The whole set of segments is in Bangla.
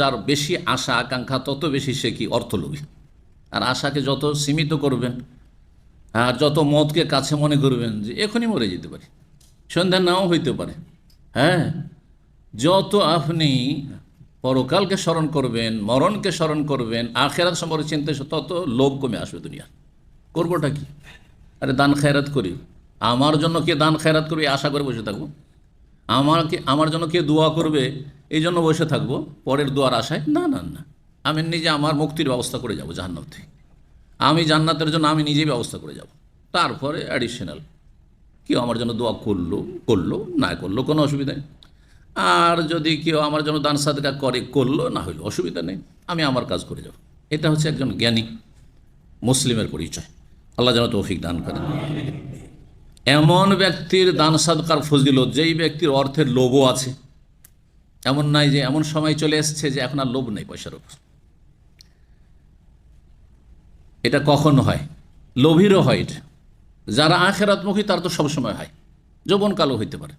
যার বেশি আশা, আকাঙ্ক্ষা, তত বেশি সে কি অর্থলোভী। আর আশাকে যত সীমিত করবেন, আর যত মদকে কাছে মনে করবেন, যে এখনই মরে যেতে পারে। সন্ধ্যা নাও হইতে পারে। হ্যাঁ যত আপনি পরকালকে স্মরণ করবেন, মরণকে স্মরণ করবেন, আখেরাত সম্পর্কে চিন্তা তত লোভ কমে আসবে দুনিয়া। করবোটা কি? আরে দান খায়রাত করি। আমার জন্য কে দান খায়রাত করবে? আশা করে বসে থাকব। আমাকে, আমার জন্য কে দোয়া করবে? এই জন্য বসে থাকব। পরের দোয়ার আশায়, না না না। আমি নিজে আমার মুক্তির ব্যবস্থা করে যাব জাহান্নাম থেকে। আমি জান্নাতের জন্য আমি নিজেই ব্যবস্থা করে যাব। তারপরে অ্যাডিশনাল কেউ আমার জন্য দোয়া করল করল, না করল কোনো অসুবিধা নেই। আর যদি কেউ আমার জন্য দান সাদকা করে, করল, না হইল অসুবিধা নেই। আমি আমার কাজ করে যাব। এটা হচ্ছে একজন জ্ঞানী মুসলিমের পরিচয়। আল্লাহ যেন তৌফিক দান করেন। এমন ব্যক্তির দান সাদকার ফজিলত, যেই ব্যক্তির অর্থের লোভও আছে। এমন নাই যে এমন সময় চলে এসছে যে এখন আর লোভ নেই পয়সার উপর। এটা কখন হয়। লোভীরও হয় এটা। যারা আখেরাতমুখী, তার তো সবসময় হয়। যৌবনকালও হইতে পারে।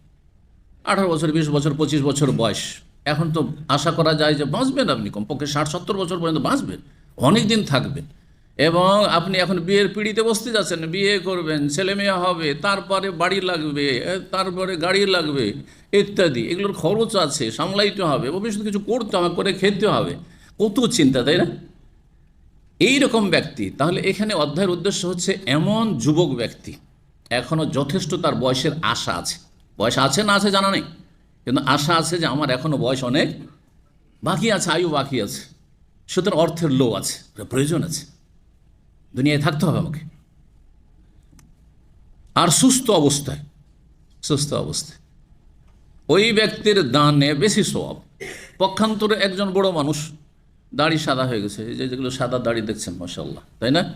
আঠারো বছর, বিশ বছর, পঁচিশ বছর বয়স। এখন তো আশা করা যায় যে বাঁচবেন আপনি কমপক্ষে ষাট, সত্তর বছর পর্যন্ত বাঁচবেন। অনেক দিন থাকবেন। এবং আপনি এখন বিয়ের পিড়িতে বসতে যাচ্ছেন, বিয়ে করবেন, ছেলে মেয়ে হবে, তারপরে বাড়ি লাগবে তারপরে গাড়ি লাগবে, ইত্যাদি। এগুলোর খরচ আছে, সামলাইতে হবে, ভবিষ্যতে কিছু করতে হবে, করে খেতে হবে। কত চিন্তা, তাই না? এই রকম ব্যক্তি, তাহলে এখানে অধ্যায়ের উদ্দেশ্য হচ্ছে এমন যুবক ব্যক্তি এখনও যথেষ্ট তার বয়সের আশা আছে। বয়স আছে না আছে জানা নেই, কিন্তু আশা আছে যে আমার এখনও বয়স অনেক বাকি আছে, আয়ু বাকি আছে সুতরাং অর্থের লো আছে প্রয়োজন আছে। দুনিয়ায় থাকতে হবে আমাকে। আর সুস্থ অবস্থায় সুস্থ অবস্থায়। ওই ব্যক্তির দানে বেশি স্বভাব। পক্ষান্তরে একজন বড় মানুষ, দাড়ি সাদা হয়ে গেছে। যে যেগুলো সাদা দাড়ি দেখছেন মাসাল্লাহ তাই না?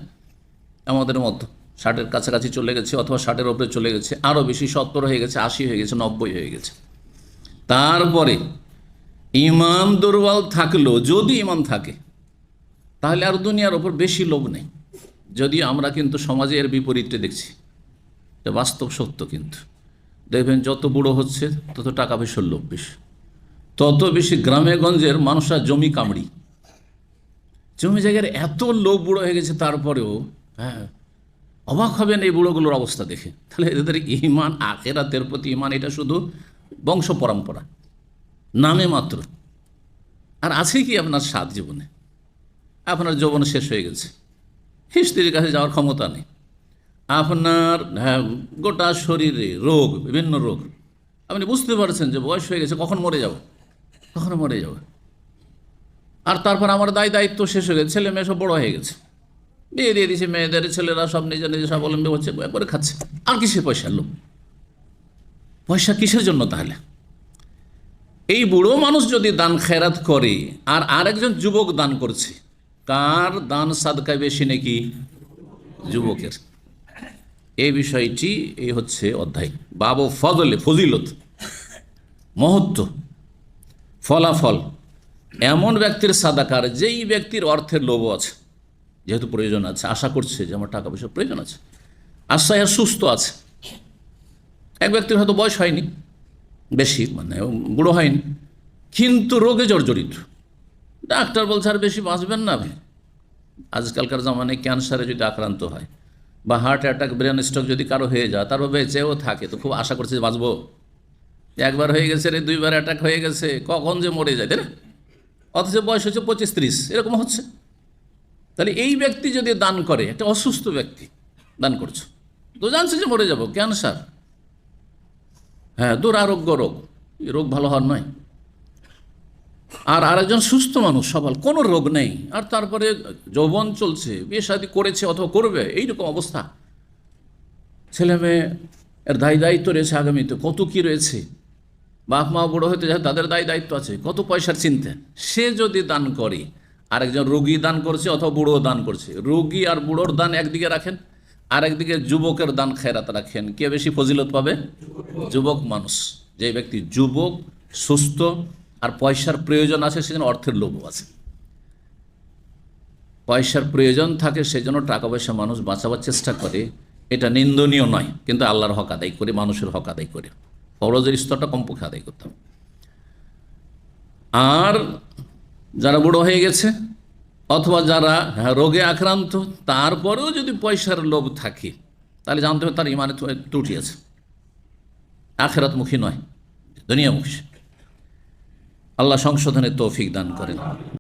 আমাদের মতো, ষাটের কাছাকাছি চলে গেছে অথবা ষাটের ওপরে চলে গেছে আরও বেশি সত্তর হয়ে গেছে, আশি হয়ে গেছে, নব্বই হয়ে গেছে। তারপরে ইমান দুর্বল থাকলেও, যদি ইমান থাকে, তাহলে আর দুনিয়ার ওপর বেশি লোভ নেই। যদিও আমরা কিন্তু সমাজে এর বিপরীতটা দেখছি, এটা বাস্তব সত্য কিন্তু। দেখবেন যত বুড়ো হচ্ছে, তত টাকা পয়সার লোভ বেশি। তত বেশি গ্রামে গঞ্জের মানুষরা জমি কামড়ি। জমি জায়গার এত লোভ বুড়ো হয়ে গেছে তারপরেও হ্যাঁ অবাক হবেন এই বুড়োগুলোর অবস্থা দেখে। তাহলে এদের ইমান, আখেরাতের প্রতি ইমান, এটা শুধু বংশ পরম্পরা। নামে মাত্র। আর আছে কি আপনার সাত জীবনে? আপনার যৌবন শেষ হয়ে গেছে। হিস্ত্রির কাছে যাওয়ার ক্ষমতা নেই। আপনার হ্যাঁ, গোটা শরীরে রোগ বিভিন্ন রোগ। আপনি বুঝতে পারছেন যে বয়স হয়ে গেছে কখন মরে যাব? কখন মরে যাব? আর তারপর আমার দায় দায়িত্ব শেষ হয়ে গেছে ছেলে মেয়ে সব বড় হয়ে গেছে। বিয়ে দিয়ে দিয়েছে মেয়েদের ছেলেরা সব নিজে নিজে স্বাবলম্বী হচ্ছে করে খাচ্ছে। আর কিসের পয়সা লোক পয়সা কিসের জন্য তাহলে? এই বুড়ো মানুষ যদি দান খেরাত করে আর আরেকজন যুবক দান করছে কার দান সাদকায় বেশি নাকি যুবকের? এই বিষয়টি এই হচ্ছে অধ্যায়। বাবু ফজলে, ফজিলত, মহত্ব, ফলাফল। এমন ব্যক্তির সাদাকার, যেই ব্যক্তির অর্থের লোভ আছে, যেহেতু প্রয়োজন আছে। আশা করছে যে আমার টাকা পয়সার প্রয়োজন আছে। আর সুস্থ আছে। এক ব্যক্তির হয়তো বয়স হয়নি, বেশি মানে বুড়ো হয়নি, কিন্তু রোগে জর্জরিত। ডাক্তার বলছে, আর বেশি বাঁচবেন না আপনি। আজকালকার জামানায় ক্যান্সারে যদি আক্রান্ত হয় বা হার্ট অ্যাটাক, ব্রেন স্ট্রোক যদি কারও হয়ে যায় তারপর বেঁচেও থাকে। তো খুব আশা করছে বাঁচবো। একবার হয়ে গেছে রে, দুইবার অ্যাটাক হয়ে গেছে, কখন যে মরে যায়, তাই না? অথচ বয়স হচ্ছে পঁচিশ ত্রিশ, এরকম হচ্ছে। তাহলে এই ব্যক্তি যদি দান করে, একটা অসুস্থ ব্যক্তি দান করছ, তো জানছে যে মরে যাব, ক্যান্সার। হ্যাঁ দুরারোগ্য রোগ। এই রোগ ভালো হওয়ার নয়। আর আরেকজন সুস্থ মানুষ সবাল, কোনো রোগ নেই। আর তারপরে যৌবন চলছে, বিয়ে শাদী করেছে অথবা করবে, এইরকম অবস্থা। ছেলে মেয়ে এর দায় দায়িত্ব রয়েছে আগামীতে, কত কি রয়েছে। বাপ মা বুড়ো হতে যায় তাদের দায় দায়িত্ব আছে, কত পয়সার চিন্তা। সে যদি দান করে, আরেকজন রোগী দান করছে অথবা বুড়ো দান করছে, রোগী আর বুড়োর দান একদিকে রাখেন, আরেকদিকে যুবকের দান খেরাত রাখেন। কে বেশি ফজিলত পাবে? যুবক মানুষ। যে ব্যক্তি যুবক, সুস্থ আর পয়সার প্রয়োজন আছে, সেজন্য অর্থের লোভও আছে। পয়সার প্রয়োজন থাকে, সেজন্য টাকা পয়সা মানুষ বাঁচাবার চেষ্টা করে। এটা নিন্দনীয় নয়, কিন্তু আল্লাহর হক আদায় করে, মানুষের হক আদায় করে। ফরজের স্তরটা কমপক্ষে আদায় করতাম। আর যারা বুড়ো হয়ে গেছে, অথবা যারা রোগে আক্রান্ত, তারপরেও যদি পয়সার লোভ থাকে, তাহলে জানতে হবে তার ইমানে ত্রুটি আছে। আখেরাতমুখী নয়, দুনিয়ামুখী। আল্লাহ সংশোধনের তৌফিক দান করেন।